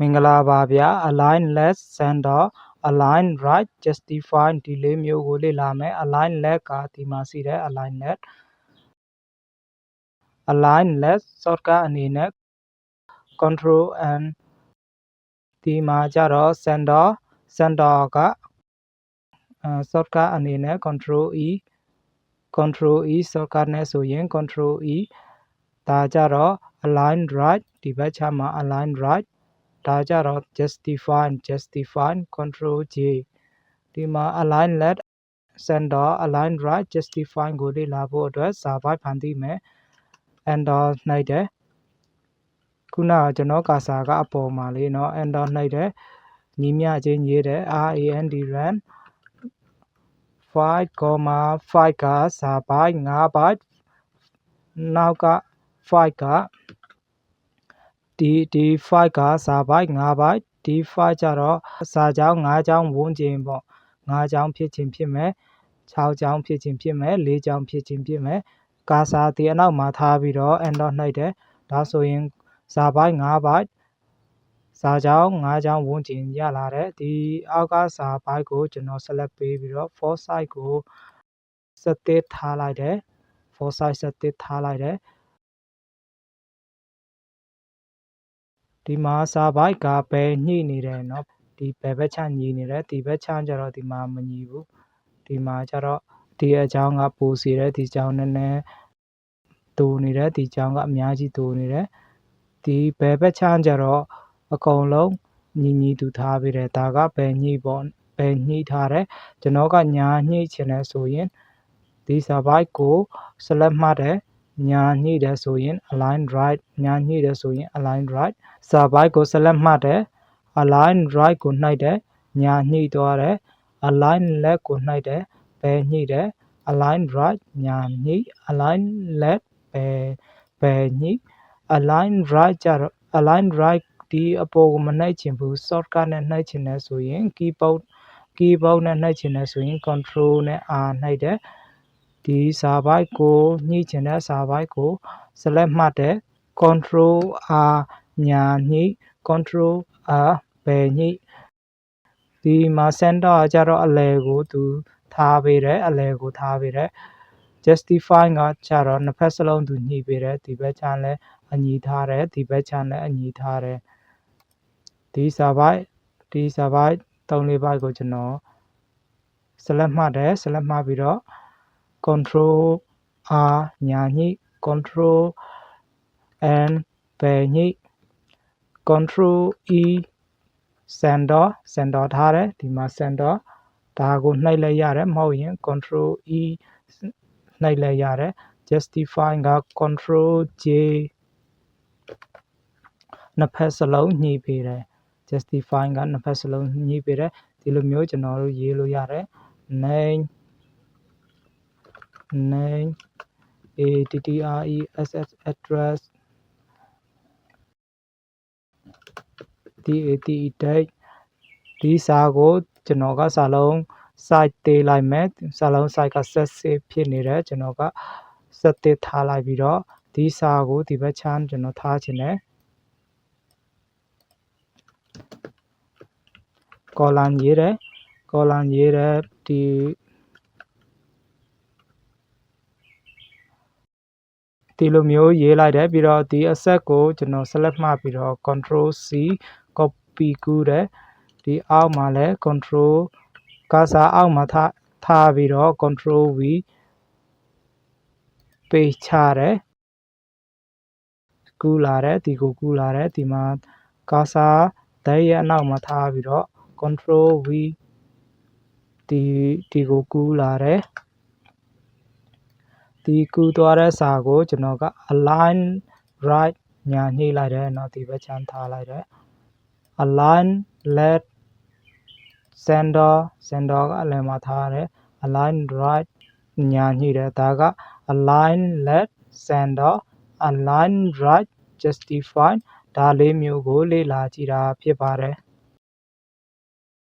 မင်္ဂလာပါဗျာ align left center align right justify ဒီလေးမျိုးကိုလေ့လာမယ် align left ကဒီမှာရှိတယ် align left align left shortcut အနေနဲ့ control and ဒီမှာကြတော့ center center ကအဲ shortcut အနေနဲ့ control e control e shortcut နဲ့ဆိုရင် control e ဒါကြတော့ align right ဒီဘက်ခြမ်းမှာ align right ဒါကြတော့ justify justify control j ဒီမှာ align left center align right justify ကိုလေ့လာဖို့အတွက်စာပိုက်ဖန်တီးမယ် enter နှိပ်တယ်ခုနကကျွန်တော်ကာစာကအပေါ်မှာလေးเนาะ enter နှိပ်တယ်ညီမျှချင်းရေးတယ် rand run 5,5ကစာပိုက်5 byte နောက်က5က ဒီဒီ5ကစာပိုက်5 byte ဒီ5ကြတော့စာကြောင်း5ကြောင်းဝန်းကျင်ပေါ့5ကြောင်းဖြစ်ခြင်းဖြစ်မယ်6ကြောင်းဖြစ်ခြင်းဖြစ်မယ်4ကြောင်းဖြစ်ခြင်းဖြစ်မယ်ကာစာဒီအနောက်မှာထားပြီးတော့ enter နှိပ်တယ်ဒါဆိုရင်စာပိုက်5 byte စာကြောင်း5ကြောင်းဝန်းကျင်ရလာတယ်ဒီအောက်ကစာပိုက်ကိုကျွန်တော် select ပေးပြီးတော့ for size ကို17ထားလိုက်တယ် for size 17ထားလိုက်တယ် ဒီမှာစာပိုက်ကဘယ်ညှိနေတယ်เนาะဒီဘယ်ဘက်ချညီနေတယ်ဒီဘက်ချကျတော့ဒီမှာမညီဘူးဒီမှာကျတော့ဒီအကြောင်းကပိုစီတယ်ဒီကြောင်းနည်းနည်းတူနေတယ်ဒီကြောင်းကအများကြီးတူနေတယ်ဒီဘယ်ဘက်ချကျတော့အကုန်လုံးညီညီတူထားပြီးတယ်ဒါကဘယ်ညှိပေါ့ဘယ်ညှိထားတယ်ကျွန်တော်ကညာညှိချင်တယ်ဆိုရင်ဒီစာပိုက်ကို select မှတ်တယ် ညာညှိတယ်ဆိုရင် align right ညာညှိတယ်ဆိုရင် align right စာပိုက်ကို select မှတ်တယ် align right ကိုနှိုက်တယ်ညာညှိသွားတယ် align left ကိုနှိုက်တယ်ဘယ်ညှိတယ် align right ညာညှိ align left ဘယ်ဘယ်ညှိ align right ကြတော့ align right ဒီအပေါ်ကိုမနှိုက်ချင်ဘူး shortcut နဲ့နှိုက်ချင်တယ်ဆိုရင် keyboard keyboard နဲ့နှိုက်ချင်တယ်ဆိုရင် control နဲ့ r နှိုက်တယ် ဒီစာပိုက်ကိုညှိချင်တဲ့စာပိုက်ကို select မှတ်တယ် control r ညာညှိ control r ဘယ်ညှိဒီမှာ center ကကြတော့အလယ်ကိုသူထားပေးတယ်အလယ်ကိုထားပေးတယ် justify ကကြတော့နှစ်ဖက်စလုံးသူညှိပေးတယ်ဒီဘက်ချမ်းလည်းအညီထားတယ်ဒီဘက်ချမ်းလည်းအညီထားတယ်ဒီစာပိုက်ဒီစာပိုက်၃လေးပိုက်ကိုကျွန်တော် select မှတ်တယ် select မှတ်ပြီးတော့ control r ညာညှိ control n ဘယ်ညှိ control e center center ထားတယ်ဒီမှာ center ဒါကိုနှိပ်လိုက်ရတယ်မဟုတ်ရင် control e နှိပ်လိုက်ရတယ် justify က control j နှစ်ဖက်စလုံးညှိပေးတယ် justify ကနှစ်ဖက်စလုံးညှိပေးတယ်ဒီလိုမျိုးကျွန်တော်တို့ရေးလို့ရတယ် name name attre address dat date ဒီစာကိုကျွန်တော်ကစာလုံး site သေးလိုက်မယ်စာလုံး site က set save ဖြစ်နေတယ်ကျွန်တော်က set သေးထားလိုက်ပြီးတော့ဒီစာကိုဒီဘက်ချမ်းကျွန်တော်ထားခြင်းနဲ့ column ရေးတယ် column ရေးတယ်ဒီ ဒီလိုမျိုးရေးလိုက်တယ်ပြီးတော့ဒီ asset ကိုကျွန်တော် select မှပြီးတော့ control c copy ကူးတယ်ဒီအောက်မှာလည်း control ကာစာအောက်မှာထားထားပြီးတော့ control v page ချတယ်ကူးလာတယ်ဒီကိုကူးလာတယ်ဒီမှာကာစာဓာတ်ရဲ့အနောက်မှာထားပြီးတော့ control v ဒီဒီကိုကူးလာတယ် ဒီကူးသွားတဲ့စာကိုကျွန်တော်က align right ညာညှိလိုက်တယ်เนาะဒီဘက်ချမ်းထားလိုက်တယ် align left center center ကအလယ်မှာထားရတယ် align right ညာညှိတယ်ဒါက align left center align right justify ဒါလေးမျိုးကိုလေ့လာကြည့်တာဖြစ်ပါတယ်